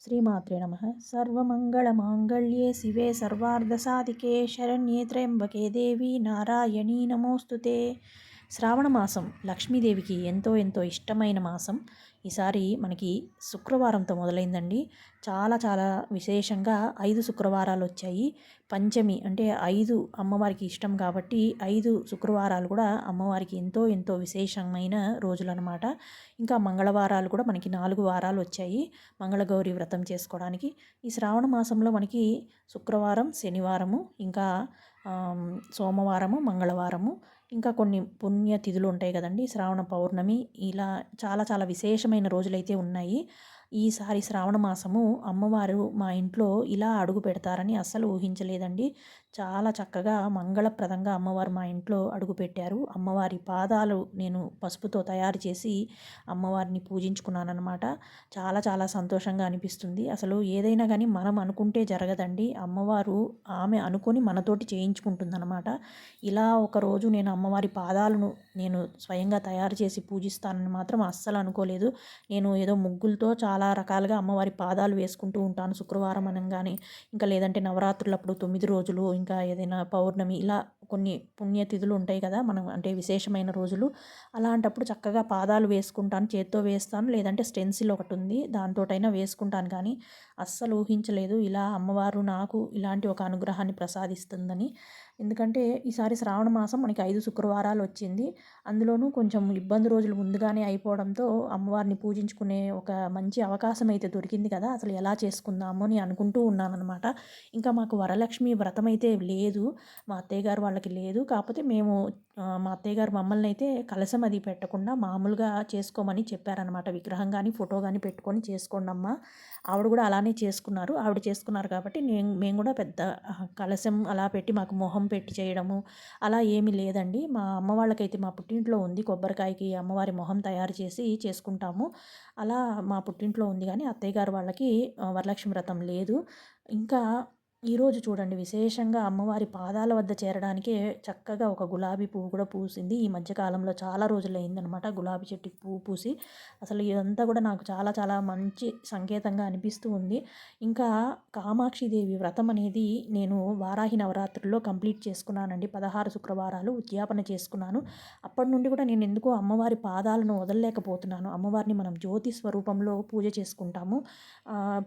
శ్రీమాత్రే నమ. సర్వమంగళమాంగళ్యే శివే సర్వార్ధసాధికే శరణ్యే త్ర్యంబకే దేవి నారాయణీ నమోస్తుతే. శ్రావణ మాసం లక్ష్మీదేవికి ఎంతో ఎంతో ఇష్టమైన మాసం. ఈసారి మనకి శుక్రవారంతో మొదలైందండి. చాలా చాలా విశేషంగా ఐదు శుక్రవారాలు వచ్చాయి. పంచమి అంటే ఐదు అమ్మవారికి ఇష్టం కాబట్టి ఐదు శుక్రవారాలు కూడా అమ్మవారికి ఎంతో ఎంతో విశేషమైన రోజులు అనమాట ఇంకా మంగళవారాలు కూడా మనకి నాలుగు వారాలు వచ్చాయి మంగళగౌరి వ్రతం చేసుకోవడానికి. ఈ శ్రావణ మాసంలో మనకి శుక్రవారం శనివారము ఇంకా సోమవారము మంగళవారము ఇంకా కొన్ని పుణ్యతిథులు ఉంటాయి కదండి. శ్రావణ పౌర్ణమి ఇలా చాలా చాలా విశేషమైన రోజులైతే ఉన్నాయి. ఈసారి శ్రావణ మాసము అమ్మవారు మా ఇంట్లో ఇలా అడుగు పెడతారని అస్సలు ఊహించలేదండి. చాలా చక్కగా మంగళప్రదంగా అమ్మవారు మా ఇంట్లో అడుగుపెట్టారు అమ్మవారి పాదాలు నేను పసుపుతో తయారు చేసి అమ్మవారిని పూజించుకున్నాను అనమాట చాలా చాలా సంతోషంగా అనిపిస్తుంది. అసలు ఏదైనా కానీ మనం అనుకుంటే జరగదండి. అమ్మవారు ఆమె అనుకొని మనతోటి చేయించుకుంటుందన్నమాట. ఇలా ఒకరోజు నేను అమ్మవారి పాదాలను నేను స్వయంగా తయారు చేసి పూజిస్తానని మాత్రం అస్సలు అనుకోలేదు. నేను ఏదో ముగ్గులతో చాలా రకాలుగా అమ్మవారి పాదాలు వేసుకుంటూ ఉంటాను శుక్రవారం అనగానే. ఇంకా లేదంటే నవరాత్రులప్పుడు తొమ్మిది రోజులు ఇంకా ఏదైనా పౌర్ణమి ఇలా కొన్ని పుణ్యతిథులు ఉంటాయి కదా మనం అంటే విశేషమైన రోజులు. అలాంటప్పుడు చక్కగా పాదాలు వేసుకుంటాను చేత్తో వేస్తాను లేదంటే స్టెన్సిల్ ఒకటి ఉంది దాంతోటైనా వేసుకుంటాను కానీ అస్సలు ఊహించలేదు. ఇలా అమ్మవారు నాకు ఇలాంటి ఒక అనుగ్రహాన్ని ప్రసాదిస్తుందని. ఎందుకంటే ఈసారి శ్రావణ మాసం మనకి ఐదు శుక్రవారాలు వచ్చింది. అందులోనూ కొంచెం ఇబ్బంది రోజులు ముందుగానే అయిపోవడంతో అమ్మవారిని పూజించుకునే ఒక మంచి అవకాశం అయితే దొరికింది కదా అసలు ఎలా చేసుకుందాము అని అనుకుంటూ ఉన్నానమాట ఇంకా మాకు వరలక్ష్మి వ్రతం అయితే లేదు మా అత్తయ్య గారు వాళ్ళకి లేదు. కాకపోతే మేము మా అత్తయ్య గారు మమ్మల్ని అయితే కలసం అది పెట్టకుండా మామూలుగా చేసుకోమని చెప్పారనమాట విగ్రహం కానీ ఫోటో కానీ పెట్టుకొని చేసుకోండి అమ్మ. ఆవిడ కూడా అలానే చేసుకున్నారు. ఆవిడ చేసుకున్నారు కాబట్టి నేను మేము కూడా పెద్ద కలశం అలా పెట్టి మాకు మొహం పెట్టి చేయడము అలా ఏమీ లేదండి. మా అమ్మ వాళ్ళకైతే మా పుట్టింట్లో ఉంది కొబ్బరికాయకి అమ్మవారి మొహం తయారు చేసి చేసుకుంటాము. అలా మా పుట్టింట్లో ఉంది కానీ అత్తయ్య గారు వాళ్ళకి వరలక్ష్మి వ్రతం లేదు. ఇంకా ఈరోజు చూడండి విశేషంగా అమ్మవారి పాదాల వద్ద చేరడానికే చక్కగా ఒక గులాబీ పువ్వు కూడా పూసింది. ఈ మధ్యకాలంలో చాలా రోజులు అయిందనమాట గులాబీ చెట్టు పువ్వు పూసి. అసలు ఇదంతా కూడా నాకు చాలా చాలా మంచి సంకేతంగా అనిపిస్తూ ఉంది. ఇంకా కామాక్షిదేవి వ్రతం అనేది నేను వారాహి నవరాత్రుల్లో కంప్లీట్ చేసుకున్నానండి. పదహారు శుక్రవారాలు ఉద్యాపన చేసుకున్నాను. అప్పటి నుండి కూడా నేను ఎందుకో అమ్మవారి పాదాలను వదలలేకపోతున్నాను. అమ్మవారిని మనం జ్యోతి స్వరూపంలో పూజ చేసుకుంటాము.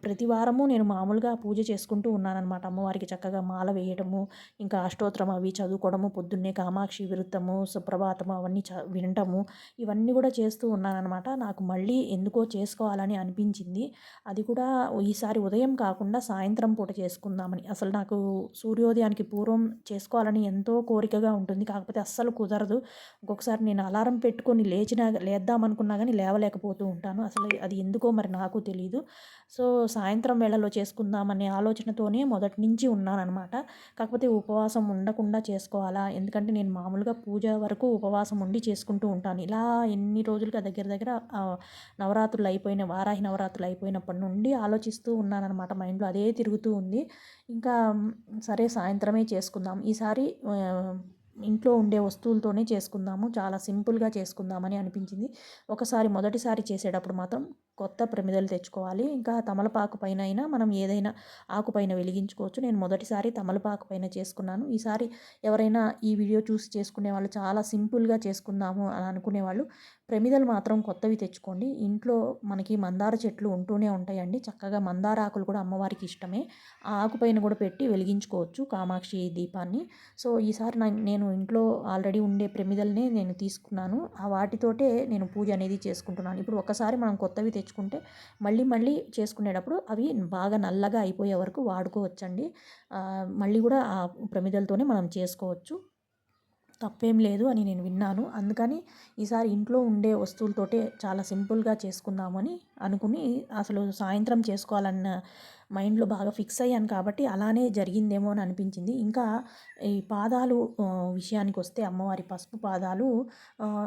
ప్రతి వారము నేను మామూలుగా పూజ చేసుకుంటూ ఉన్నానన్నమాట. అనమాట అమ్మవారికి చక్కగా మాల వేయడము ఇంకా అష్టోత్తరం అవి చదువుకోవడము పొద్దున్నే కామాక్షి విరుత్తము సుప్రభాతము అవన్నీ చ వినటము ఇవన్నీ కూడా చేస్తూ ఉన్నానమాట నాకు మళ్ళీ ఎందుకో చేసుకోవాలని అనిపించింది. అది కూడా ఈసారి ఉదయం కాకుండా సాయంత్రం పూట చేసుకుందామని. అసలు నాకు సూర్యోదయానికి పూర్వం చేసుకోవాలని ఎంతో కోరికగా ఉంటుంది. కాకపోతే అస్సలు కుదరదు. ఒక్కొక్కసారి నేను అలారం పెట్టుకొని లేచినా లేద్దామనుకున్నా కానీ లేవలేకపోతూ ఉంటాను. అసలు అది ఎందుకో మరి నాకు తెలియదు సో సాయంత్రం వేళలో చేసుకుందామనే ఆలోచనతోనే మొదటి నుంచి ఉన్నానన్నమాట. కాకపోతే ఉపవాసం ఉండకుండా చేసుకోవాలా? ఎందుకంటే నేను మామూలుగా పూజ వరకు ఉపవాసం ఉండి చేసుకుంటూ ఉంటాను. ఇలా ఎన్ని రోజులుగా దగ్గర దగ్గర నవరాత్రులు అయిపోయిన వారాహి నవరాత్రులు అయిపోయినప్పటి నుండి ఆలోచిస్తూ ఉన్నానమాట మైండ్లో అదే తిరుగుతూ ఉంది. ఇంకా సరే సాయంత్రమే చేసుకుందాం. ఈసారి ఇంట్లో ఉండే వస్తువులతోనే చేసుకుందాము. చాలా సింపుల్గా చేసుకుందామని అనిపించింది. ఒకసారి మొదటిసారి చేసేటప్పుడు మాత్రం కొత్త ప్రమిదలు తెచ్చుకోవాలి. ఇంకా తమలపాకు పైన అయినా మనం ఏదైనా ఆకు పైన వెలిగించుకోవచ్చు. నేను మొదటిసారి తమలపాకు పైన చేసుకున్నాను. ఈసారి ఎవరైనా ఈ వీడియో చూసి చేసుకునే వాళ్ళు చాలా సింపుల్గా చేసుకుందాము అని అనుకునేవాళ్ళు ప్రమిదలు మాత్రం కొత్తవి తెచ్చుకోండి. ఇంట్లో మనకి మందార చెట్లు ఉంటూనే ఉంటాయండి. చక్కగా మందార ఆకులు కూడా అమ్మవారికి ఇష్టమే. ఆ ఆకు పైన కూడా పెట్టి వెలిగించుకోవచ్చు కామాక్షి దీపాన్ని. సో ఈసారి నేను ఇంట్లో ఆల్రెడీ ఉండే ప్రమిదల్నే నేను తీసుకున్నాను. ఆ వాటితోటే నేను పూజ అనేది చేసుకుంటున్నాను. ఇప్పుడు ఒకసారి మనం కొత్తవి ఉంచుకుంటే మళ్ళీ మళ్ళీ చేసుకునేటప్పుడు అవి బాగా నల్లగా అయిపోయే వరకు వాడుకోవచ్చండి. మళ్ళీ కూడా ఆ ప్రమిదలతోనే మనం చేసుకోవచ్చు. తప్పేం లేదు అని నేను విన్నాను. అందుకని ఈసారి ఇంట్లో ఉండే వస్తువులతోటే చాలా సింపుల్గా చేసుకుందామని అనుకుని అసలు సాయంత్రం చేసుకోవాలన్న మైండ్లో బాగా ఫిక్స్ అయ్యాను కాబట్టి అలానే జరిగిందేమో అని అనిపించింది. ఇంకా ఈ పాదాలు విషయానికి వస్తే అమ్మవారి పసుపు పాదాలు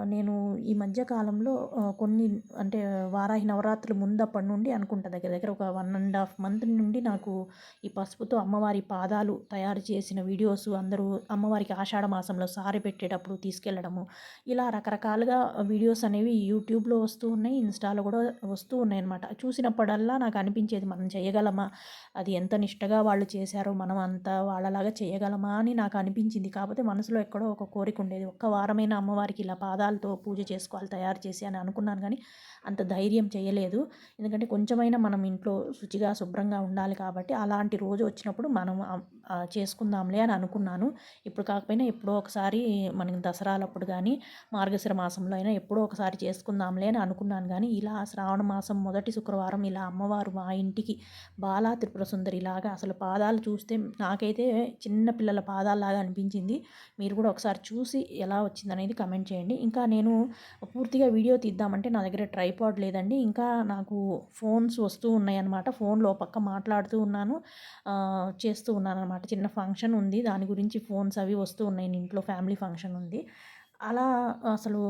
నేను ఈ మధ్యకాలంలో కొన్ని అంటే వారాహి నవరాత్రులు ముందప్పటి నుండి అనుకుంటా దగ్గర దగ్గర ఒక వన్ అండ్ హాఫ్ మంత్ నుండి నాకు ఈ పసుపుతో అమ్మవారి పాదాలు తయారు చేసిన వీడియోస్ అందరూ అమ్మవారికి ఆషాఢ మాసంలో సారి పెట్టేటప్పుడు తీసుకెళ్ళడము ఇలా రకరకాలుగా వీడియోస్ అనేవి యూట్యూబ్లో వస్తూ ఉన్నాయి ఇన్స్టాలో కూడా వస్తూ ఉన్నాయి అనమాట చూసినప్పుడల్లా నాకు అనిపించేది మనం చేయగలమా? అది ఎంత నిష్టగా వాళ్ళు చేశారో మనం అంత వాళ్ళలాగా చేయగలమా అని నాకు అనిపించింది. కాకపోతే మనసులో ఎక్కడో ఒక కోరిక ఉండేది. ఒక్క వారమైన అమ్మవారికి ఇలా పాదాలతో పూజ చేసుకోవాలి తయారు చేసి అని అనుకున్నాను. కానీ అంత ధైర్యం చేయలేదు. ఎందుకంటే కొంచెమైనా మనం ఇంట్లో శుచిగా శుభ్రంగా ఉండాలి కాబట్టి అలాంటి రోజు వచ్చినప్పుడు మనం చేసుకుందాంలే అని అనుకున్నాను. ఇప్పుడు కాకపోయినా ఎప్పుడో ఒకసారి మనకి దసరాలప్పుడు కానీ మార్గశిర మాసంలో అయినా ఎప్పుడో ఒకసారి చేసుకుందాంలే అని అనుకున్నాను. కానీ ఇలా శ్రావణ మాసం మొదటి శుక్రవారం ఇలా అమ్మవారు మా ఇంటికి బాలా త్రిపుర సుందరి లాగా అసలు పాదాలు చూస్తే నాకైతే చిన్న పిల్లల పాదాలలాగా అనిపించింది. మీరు కూడా ఒకసారి చూసి ఎలా వచ్చిందనేది కమెంట్ చేయండి. ఇంకా నేను పూర్తిగా వీడియో తీద్దామంటే నా దగ్గర ఐపాడ్ లేదండి. ఇంకా నాకు ఫోన్స్ వస్తూ ఉన్నాయన్నమాట. ఫోన్లో పక్క మాట్లాడుతూ ఉన్నాను. చేస్తూ ఉన్నాను అనమాట చిన్న ఫంక్షన్ ఉంది. దాని గురించి ఫోన్స్ అవి వస్తూ ఉన్నాయి. ఇంట్లో ఫ్యామిలీ ఫంక్షన్ ఉంది. అలా అసలు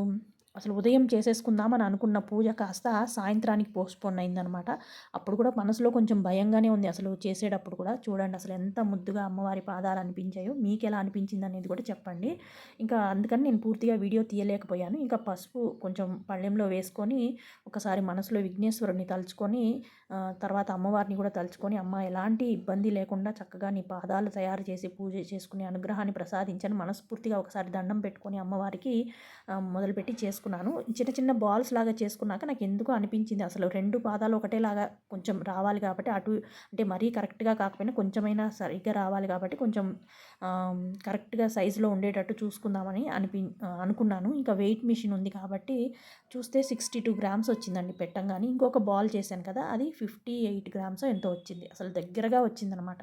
అసలు ఉదయం చేసేసుకుందామని అనుకున్న పూజ కాస్త సాయంత్రానికి పోస్ట్పోన్ అయిందనమాట. అప్పుడు కూడా మనసులో కొంచెం భయంగానే ఉంది. అసలు చేసేటప్పుడు కూడా చూడండి అసలు ఎంత ముద్దుగా అమ్మవారి పాదాలు అనిపించాయో మీకు ఎలా అనిపించింది అనేది కూడా చెప్పండి. ఇంకా అందుకని నేను పూర్తిగా వీడియో తీయలేకపోయాను. ఇంకా పసుపు కొంచెం పళ్ళెంలో వేసుకొని ఒకసారి మనసులో విఘ్నేశ్వరుని తలుచుకొని తర్వాత అమ్మవారిని కూడా తలుచుకొని అమ్మ ఎలాంటి ఇబ్బంది లేకుండా చక్కగా నీ పాదాలు తయారు చేసి పూజ చేసుకుని అనుగ్రహాన్ని ప్రసాదించని మనస్ఫూర్తిగా ఒకసారి దండం పెట్టుకొని అమ్మవారికి మొదలుపెట్టి చేసుకున్నాను. చిన్న చిన్న బాల్స్ లాగా చేసుకున్నాక నాకు ఎందుకు అనిపించింది. అసలు రెండు పాదాలు ఒకటేలాగా కొంచెం రావాలి కాబట్టి అటు అంటే మరీ కరెక్ట్గా కాకపోయినా కొంచెమైనా సరిగ్గా రావాలి కాబట్టి కొంచెం కరెక్ట్గా సైజులో ఉండేటట్టు చూసుకుందామని అనిపి అనుకున్నాను. ఇంకా వెయిట్ మిషన్ ఉంది కాబట్టి చూస్తే సిక్స్టీ టూ గ్రామ్స్ వచ్చిందండి పెట్టంగానే. ఇంకొక బాల్ చేశాను కదా అది ఫిఫ్టీ ఎయిట్ గ్రామ్స్ ఎంతో వచ్చింది. అసలు దగ్గరగా వచ్చిందనమాట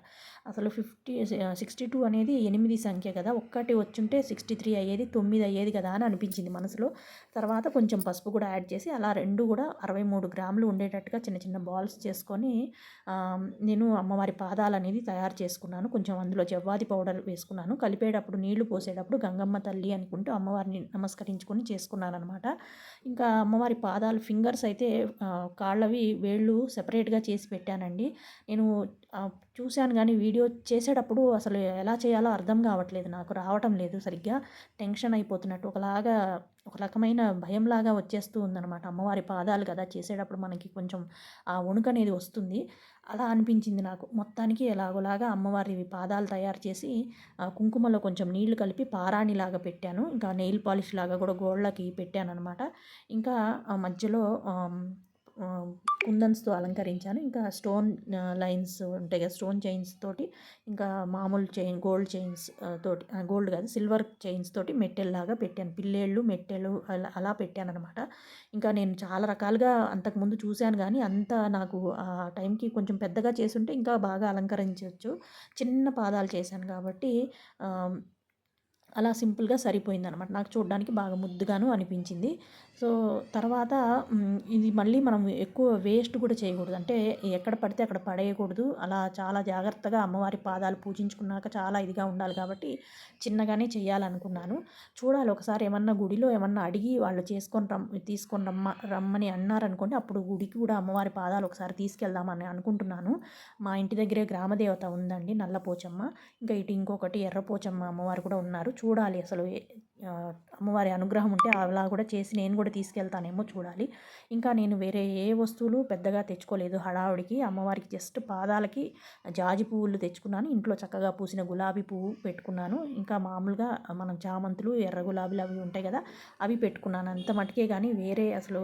అసలు ఫిఫ్టీ సిక్స్టీ టూ అనేది ఎనిమిది సంఖ్య కదా. ఒక్కటి వచ్చుంటే సిక్స్టీ త్రీ అయ్యేది తొమ్మిది అయ్యేది కదా అని అనిపించింది మనసులో. తర్వాత కొంచెం పసుపు కూడా యాడ్ చేసి అలా రెండు కూడా అరవై మూడు గ్రాములు ఉండేటట్టుగా చిన్న చిన్న బాల్స్ చేసుకొని నేను అమ్మవారి పాదాలు అనేది తయారు చేసుకున్నాను. కొంచెం అందులో జవ్వాది పౌడర్ వేసుకున్నాను. కలిపేటప్పుడు నీళ్ళు పోసేటప్పుడు గంగమ్మ తల్లి అనుకుంటూ అమ్మవారిని నమస్కరించుకొని చేసుకున్నాను అనమాట ఇంకా అమ్మవారి పాదాలు ఫింగర్స్ అయితే కాళ్ళవి వేళ్ళు సెపరేట్గా చేసి పెట్టానండి. నేను చూశాను కానీ వీడియో చేసేటప్పుడు అసలు ఎలా చేయాలో అర్థం కావట్లేదు. నాకు రావటం లేదు సరిగ్గా. టెన్షన్ అయిపోతున్నట్టు. ఒకలాగా ఒక రకమైన భయంలాగా వచ్చేస్తూ ఉందన్నమాట. అమ్మవారి పాదాలు కదా చేసేటప్పుడు మనకి కొంచెం ఆ వణుకు అనేది వస్తుంది. అలా అనిపించింది నాకు. మొత్తానికి ఎలాగోలాగా అమ్మవారి పాదాలు తయారు చేసి కుంకుమలో కొంచెం నీళ్ళు కలిపి పారాణిలాగా పెట్టాను. ఇంకా నెయిల్ పాలిష్ లాగా కూడా గోళ్ళకి పెట్టాను అనమాట ఇంకా మధ్యలో కుందన్స్తో అలంకరించాను. ఇంకా స్టోన్ లైన్స్ ఉంటాయి కదా స్టోన్ చైన్స్ తోటి ఇంకా మామూలు చైన్ గోల్డ్ చైన్స్ తోటి గోల్డ్ కాదు సిల్వర్ చైన్స్ తోటి మెట్టెల్లాగా పెట్టాను. పిల్లేళ్ళు మెట్టెలు అలా అలా పెట్టాను అనమాట ఇంకా నేను చాలా రకాలుగా అంతకుముందు చూశాను కానీ అంత నాకు ఆ టైంకి కొంచెం పెద్దగా చేసుంటే ఇంకా బాగా అలంకరించవచ్చు చిన్న పాదాలు చేశాను కాబట్టి అలా సింపుల్గా సరిపోయిందనమాట నాకు చూడడానికి బాగా ముద్దుగాను అనిపించింది. సో తర్వాత ఇది మళ్ళీ మనం ఎక్కువ వేస్ట్ కూడా చేయకూడదు. అంటే ఎక్కడ పడితే అక్కడ పడేయకూడదు. అలా చాలా జాగ్రత్తగా అమ్మవారి పాదాలు పూజించుకున్నాక చాలా ఇదిగా ఉండాలి కాబట్టి చిన్నగానే చేయాలనుకున్నాను. చూడాలి ఒకసారి ఏమన్నా గుడిలో ఏమన్నా అడిగి వాళ్ళు చేసుకొని రమ్ తీసుకొని రమ్మ రమ్మని అన్నారనుకోండి అప్పుడు గుడికి కూడా అమ్మవారి పాదాలు ఒకసారి తీసుకెళ్దామని అనుకుంటున్నాను. మా ఇంటి దగ్గరే గ్రామదేవత ఉందండి నల్లపోచమ్మ. ఇంకా ఇటు ఇంకొకటి ఎర్రపోచమ్మ అమ్మవారు కూడా ఉన్నారు. చూడాలి అసలు అమ్మవారి అనుగ్రహం ఉంటే అలా కూడా చేసి నేను కూడా తీసుకెళ్తానేమో చూడాలి. ఇంకా నేను వేరే ఏ వస్తువులు పెద్దగా తెచ్చుకోలేదు హడావుడికి. అమ్మవారికి జస్ట్ పాదాలకి జాజి పువ్వులు తెచ్చుకున్నాను. ఇంట్లో చక్కగా పూసిన గులాబీ పువ్వు పెట్టుకున్నాను. ఇంకా మామూలుగా మనం చామంతులు ఎర్ర గులాబీలు అవి ఉంటాయి కదా అవి పెట్టుకున్నాను. అంత మటుకే కానీ వేరే అసలు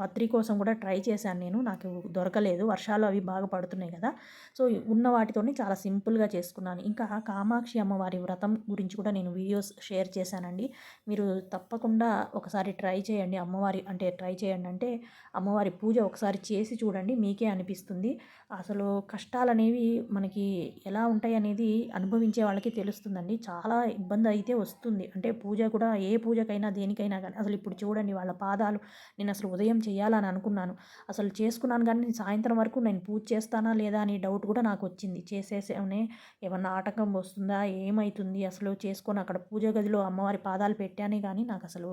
పత్రి కోసం కూడా ట్రై చేశాను నేను. నాకు దొరకలేదు. వర్షాలు అవి బాగా పడుతున్నాయి కదా. సో ఉన్న వాటితోనే చాలా సింపుల్గా చేసుకున్నాను. ఇంకా కామాక్షి అమ్మవారి వ్రతం గురించి కూడా నేను వీడియోస్ షేర్ చేశానండి. మీరు తప్పకుండా ఒకసారి ట్రై చేయండి అమ్మవారి అంటే ట్రై చేయండి అంటే అమ్మవారి పూజ ఒకసారి చేసి చూడండి. మీకే అనిపిస్తుంది. అసలు కష్టాలు అనేవి మనకి ఎలా ఉంటాయి అనేది అనుభవించే వాళ్ళకి తెలుస్తుందండి. చాలా ఇబ్బంది అయితే వస్తుంది. అంటే పూజ కూడా ఏ పూజకైనా దేనికైనా కానీ అసలు ఇప్పుడు చూడండి వాళ్ళ పాదాలు నేను అసలు ఉదయం ఉదయం చేయాలని అనుకున్నాను. అసలు చేసుకున్నాను కానీ సాయంత్రం వరకు నేను పూజ చేస్తానా లేదా అని డౌట్ కూడా నాకు వచ్చింది. చేసేసేమనే ఏమన్నా ఆటంకం వస్తుందా? ఏమవుతుంది అసలు చేసుకొని అక్కడ పూజ గదిలో అమ్మవారి పాదాలు పెట్టానే కానీ నాకు అసలు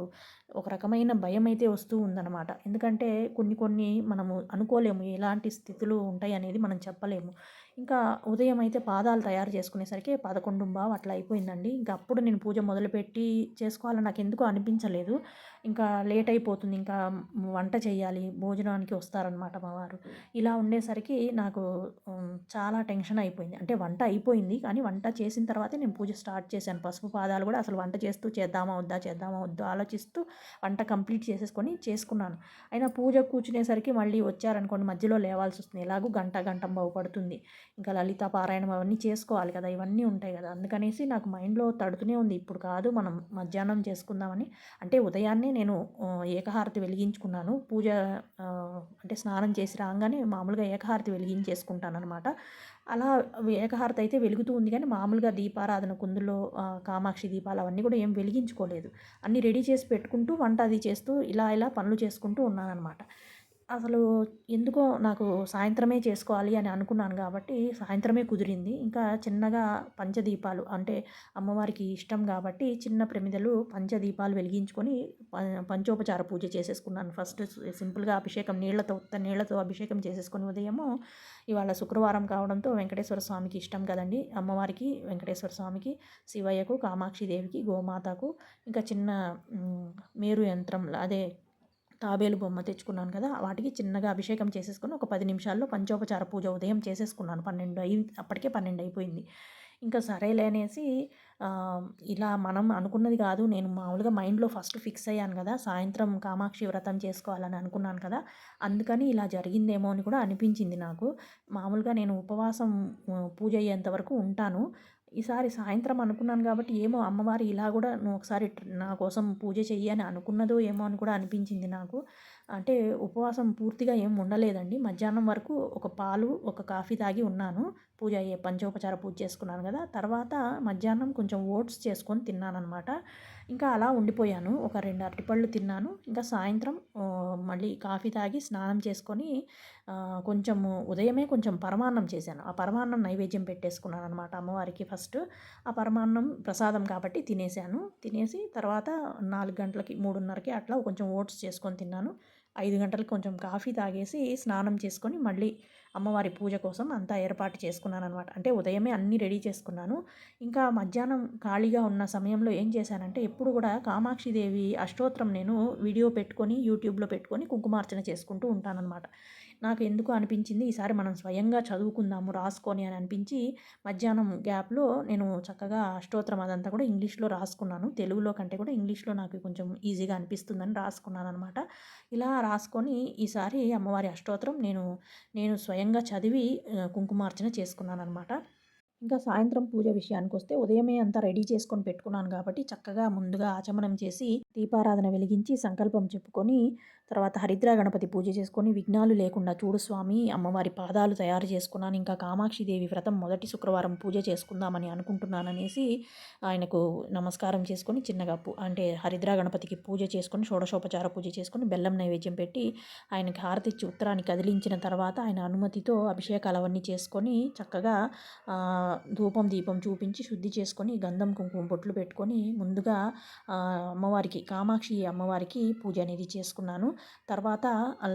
ఒక రకమైన భయం అయితే వస్తూ ఉందన్నమాట. ఎందుకంటే కొన్ని కొన్ని మనము అనుకోలేము. ఎలాంటి స్థితులు ఉంటాయి అనేది మనం చెప్పలేము. ఇంకా ఉదయం అయితే పాదాలు తయారు చేసుకునేసరికి పదకొండు బావ అట్లా అయిపోయిందండి. ఇంకా అప్పుడు నేను పూజ మొదలుపెట్టి చేసుకోవాలని నాకు ఎందుకు అనిపించలేదు. ఇంకా లేట్ అయిపోతుంది. ఇంకా వంట చేయాలి. భోజనానికి వస్తారనమాట మా వారు. ఇలా ఉండేసరికి నాకు చాలా టెన్షన్ అయిపోయింది. అంటే వంట అయిపోయింది. కానీ వంట చేసిన తర్వాతే నేను పూజ స్టార్ట్ చేశాను. పసుపు పాదాలు కూడా అసలు వంట చేస్తూ చేద్దామా వద్దా చేద్దామా వద్దా ఆలోచిస్తూ వంట కంప్లీట్ చేసేసుకొని చేసుకున్నాను. అయినా పూజ కూర్చునేసరికి మళ్ళీ వచ్చారనుకోండి మధ్యలో లేవాల్సి వస్తుంది. ఎలాగూ గంట గంట బాగుపడుతుంది ఇంకా లలిత పారాయణం అవన్నీ చేసుకోవాలి కదా ఇవన్నీ ఉంటాయి కదా. అందుకనేసి నాకు మైండ్లో తడుతూనే ఉంది. ఇప్పుడు కాదు మనం మధ్యాహ్నం చేసుకుందామని. అంటే ఉదయాన్నే నేను ఏకహారతి వెలిగించుకున్నాను. పూజ అంటే స్నానం చేసి రాగానే మామూలుగా ఏకహారతి వెలిగించేసుకుంటాను అనమాట అలా ఏకహారతి అయితే వెలుగుతూ ఉంది కానీ మామూలుగా దీపారాధన కుందులో కామాక్షి దీపాలు అవన్నీ కూడా ఏం వెలిగించుకోలేదు. అన్నీ రెడీ చేసి పెట్టుకుంటూ వంట అది చేస్తూ ఇలా ఇలా పనులు చేసుకుంటూ ఉన్నానన్నమాట. అసలు ఎందుకో నాకు సాయంత్రమే చేసుకోవాలి అని అనుకున్నాను కాబట్టి సాయంత్రమే కుదిరింది. ఇంకా చిన్నగా పంచదీపాలు అంటే అమ్మవారికి ఇష్టం కాబట్టి చిన్న ప్రమిదలు పంచదీపాలు వెలిగించుకొని పంచోపచార పూజ చేసేసుకున్నాను. ఫస్ట్ సింపుల్గా అభిషేకం నీళ్ళతో ఉత్త నీళ్ళతో అభిషేకం చేసేసుకుని ఉదయము ఇవాళ శుక్రవారం కావడంతో వెంకటేశ్వర స్వామికి ఇష్టం కదండి. అమ్మవారికి వెంకటేశ్వర స్వామికి శివయ్యకు కామాక్షి దేవికి గోమాతకు ఇంకా చిన్న మేరు యంత్రం అదే తాబేలు బొమ్మ తెచ్చుకున్నాను కదా వాటికి చిన్నగా అభిషేకం చేసేసుకొని ఒక పది నిమిషాల్లో పంచోపచార పూజ ఉదయం చేసేసుకున్నాను. పన్నెండు అయి అప్పటికే పన్నెండు అయిపోయింది. ఇంకా సరేలే అనేసి ఇలా మనం అనుకున్నది కాదు. నేను మామూలుగా మైండ్లో ఫస్ట్ ఫిక్స్ అయ్యాను కదా సాయంత్రం కామాక్షి వ్రతం చేసుకోవాలని అనుకున్నాను కదా అందుకని ఇలా జరిగిందేమో అని కూడా అనిపించింది నాకు. మామూలుగా నేను ఉపవాసం పూజ అయ్యేంత వరకు ఉంటాను. ఈసారి సాయంత్రం అనుకున్నాను కాబట్టి ఏమో అమ్మవారు ఇలా కూడా నువ్వు ఒకసారి నా కోసం పూజ చెయ్యి అని అనుకున్నదో ఏమో అని కూడా అనిపించింది నాకు. అంటే ఉపవాసం పూర్తిగా ఏం ఉండలేదండి. మధ్యాహ్నం వరకు ఒక పాలు ఒక కాఫీ తాగి ఉన్నాను. పూజ అయ్యే పంచోపచార పూజ చేసుకున్నాను కదా. తర్వాత మధ్యాహ్నం కొంచెం ఓట్స్ చేసుకొని తిన్నాను అనమాట ఇంకా అలా ఉండిపోయాను. ఒక రెండు అరటిపళ్ళు తిన్నాను. ఇంకా సాయంత్రం మళ్ళీ కాఫీ తాగి స్నానం చేసుకొని కొంచెం ఉదయమే కొంచెం పరమాన్నం చేశాను. ఆ పరమాన్నం నైవేద్యం పెట్టేసుకున్నాను అనమాట అమ్మవారికి ఫస్ట్. ఆ పరమాన్నం ప్రసాదం కాబట్టి తినేసాను తినేసి తర్వాత నాలుగు గంటలకి మూడున్నరకి అట్లా కొంచెం ఓట్స్ చేసుకొని తిన్నాను. ఐదు గంటలకు కొంచెం కాఫీ తాగేసి స్నానం చేసుకొని మళ్ళీ అమ్మవారి పూజ కోసం అంతా ఏర్పాటు చేసుకున్నాను అనమాట అంటే ఉదయమే అన్నీ రెడీ చేసుకున్నాను. ఇంకా మధ్యాహ్నం ఖాళీగా ఉన్న సమయంలో ఏం చేశానంటే ఎప్పుడు కూడా కామాక్షిదేవి అష్టోత్తరం నేను వీడియో పెట్టుకొని యూట్యూబ్లో పెట్టుకొని కుంకుమార్చన చేసుకుంటూ ఉంటానన్నమాట. నాకు ఎందుకు అనిపించింది? ఈసారి మనం స్వయంగా చదువుకుందాము రాసుకొని అని అనిపించి మధ్యాహ్నం గ్యాప్లో నేను చక్కగా అష్టోత్తరం అదంతా కూడా ఇంగ్లీష్లో రాసుకున్నాను. తెలుగులో కంటే కూడా ఇంగ్లీష్లో నాకు కొంచెం ఈజీగా అనిపిస్తుందని రాసుకున్నాను అనమాట ఇలా రాసుకొని ఈసారి అమ్మవారి అష్టోత్తరం నేను నేను స్వయంగా చదివి కుంకుమార్చన చేసుకున్నాను అనమాట ఇంకా సాయంత్రం పూజ విషయానికి వస్తే ఉదయమే అంతా రెడీ చేసుకొని పెట్టుకున్నాను కాబట్టి చక్కగా ముందుగా ఆచమనం చేసి దీపారాధన వెలిగించి సంకల్పం చెప్పుకొని తర్వాత హరిద్ర గణపతి పూజ చేసుకొని విఘ్నాలు లేకుండా చూడు స్వామి అమ్మవారి పాదాలు తయారు చేసుకున్నాను. ఇంకా కామాక్షిదేవి వ్రతం మొదటి శుక్రవారం పూజ చేసుకుందామని అనుకుంటున్నాననేసి ఆయనకు నమస్కారం చేసుకొని చిన్నగా అంటే హరిద్ర గణపతికి పూజ చేసుకొని షోడశోపచార పూజ చేసుకొని బెల్లం నైవేద్యం పెట్టి ఆయనకి హారతిచ్చి ఉత్తరాన్ని కదిలించిన తర్వాత ఆయన అనుమతితో అభిషేకాలు అవన్నీ చేసుకొని చక్కగా ధూపం దీపం చూపించి శుద్ధి చేసుకొని గంధం కుంకుమ బొట్లు పెట్టుకొని ముందుగా అమ్మవారికి కామాక్షి అమ్మవారికి పూజ అనేది చేసుకున్నాను. తర్వాత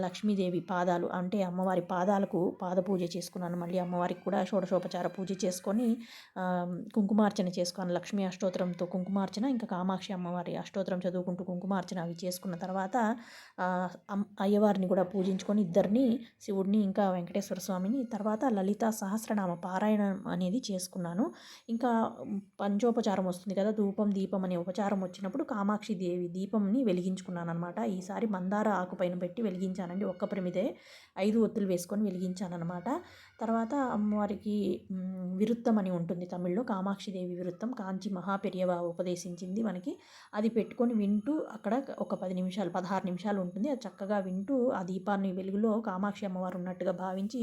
లక్ష్మీదేవి పాదాలు అంటే అమ్మవారి పాదాలకు పాద పూజ చేసుకున్నాను. మళ్ళీ అమ్మవారికి కూడా షోడశోపచార పూజ చేసుకొని కుంకుమార్చన చేసుకున్నాను లక్ష్మీ అష్టోత్తరంతో కుంకుమార్చన ఇంకా కామాక్షి అమ్మవారి అష్టోత్తరం చదువుకుంటూ కుంకుమార్చన అవి చేసుకున్న తర్వాత అయ్యవారిని కూడా పూజించుకొని ఇద్దరిని శివుడిని ఇంకా వెంకటేశ్వర స్వామిని తర్వాత లలిత సహస్రనామ పారాయణం అనేది చేసుకున్నాను. ఇంకా పంచోపచారం వస్తుంది కదా ధూపం దీపం అనే ఉపచారం వచ్చినప్పుడు కామాక్షి దేవి దీపంని వెలిగించుకున్నాను అనమాట ఈసారి మందార ఆకు పైన పెట్టి వెలిగించానండి ఒక్క ప్రమిదే ఐదు ఒత్తులు వేసుకొని వెలిగించాను అనమాట తర్వాత అమ్మవారికి విరుత్తం అని ఉంటుంది తమిళ్ళో. కామాక్షిదేవి విరుత్తం కాంచి మహాపెరియవ ఉపదేశించింది మనకి. అది పెట్టుకొని వింటూ అక్కడ ఒక పది నిమిషాలు పదహారు నిమిషాలు ఉంటుంది. అది చక్కగా వింటూ ఆ దీపాన్ని వెలుగులో కామాక్షి అమ్మవారు ఉన్నట్టుగా భావించి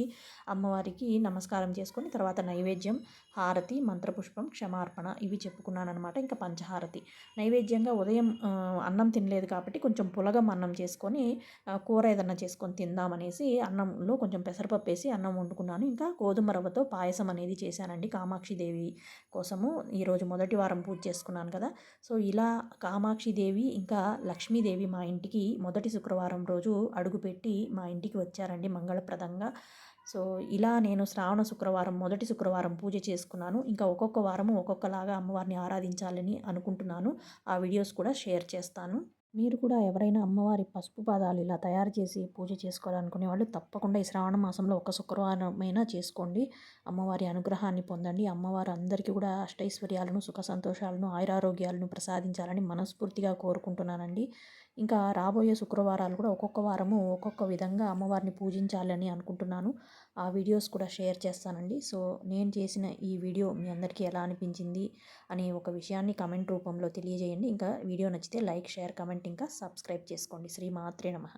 అమ్మవారికి నమస్కారం చేసుకొని తర్వాత నైవేద్యం హారతి మంత్రపుష్పం క్షమార్పణ ఇవి చెప్పుకున్నాను అనమాట ఇంకా పంచహారతి. నైవేద్యంగా ఉదయం అన్నం తినలేదు కాబట్టి కొంచెం పులగం అన్నం చేసుకొని కూర ఏదన్నా చేసుకొని తిందామనేసి అన్నంలో కొంచెం పెసరపప్పు వేసి అన్నం వండుకున్నాను. ఇంకా గోధుమ రవ్వతో పాయసం అనేది చేశానండి కామాక్షి దేవి కోసము. ఈరోజు మొదటి వారం పూజ చేసుకున్నాను కదా. సో ఇలా కామాక్షి దేవి ఇంకా లక్ష్మీదేవి మా ఇంటికి మొదటి శుక్రవారం రోజు అడుగుపెట్టి మా ఇంటికి వచ్చారండి మంగళప్రదంగా. సో ఇలా నేను శ్రావణ శుక్రవారం మొదటి శుక్రవారం పూజ చేసుకున్నాను. ఇంకా ఒక్కొక్క వారము ఒక్కొక్కలాగా అమ్మవారిని ఆరాధించాలని అనుకుంటున్నాను. ఆ వీడియోస్ కూడా షేర్ చేస్తాను. మీరు కూడా ఎవరైనా అమ్మవారి పసుపు పాదాలు ఇలా తయారు చేసి పూజ చేసుకోవాలనుకునే వాళ్ళు తప్పకుండా ఈ శ్రావణ మాసంలో ఒక శుక్రవారమైనా చేసుకోండి. అమ్మవారి అనుగ్రహాన్ని పొందండి. అమ్మవారు అందరికీ కూడా అష్టైశ్వర్యాలను సుఖ సంతోషాలను ఆయురారోగ్యాలను ప్రసాదించాలని మనస్ఫూర్తిగా కోరుకుంటున్నానండి. ఇంకా రాబోయే శుక్రవారాలు కూడా ఒక్కొక్క వారము ఒక్కొక్క విధంగా అమ్మవారిని పూజించాలని అనుకుంటున్నాను. ఆ వీడియోస్ కూడా షేర్ చేస్తానండి. సో నేను చేసిన ఈ వీడియో మీ అందరికీ ఎలా అనిపించింది అనే ఒక విషయాన్ని కమెంట్ రూపంలో తెలియజేయండి. ఇంకా వీడియో నచ్చితే లైక్ షేర్ కమెంట్ ఇంకా సబ్స్క్రైబ్ చేసుకోండి. శ్రీ మాత్రే నమః.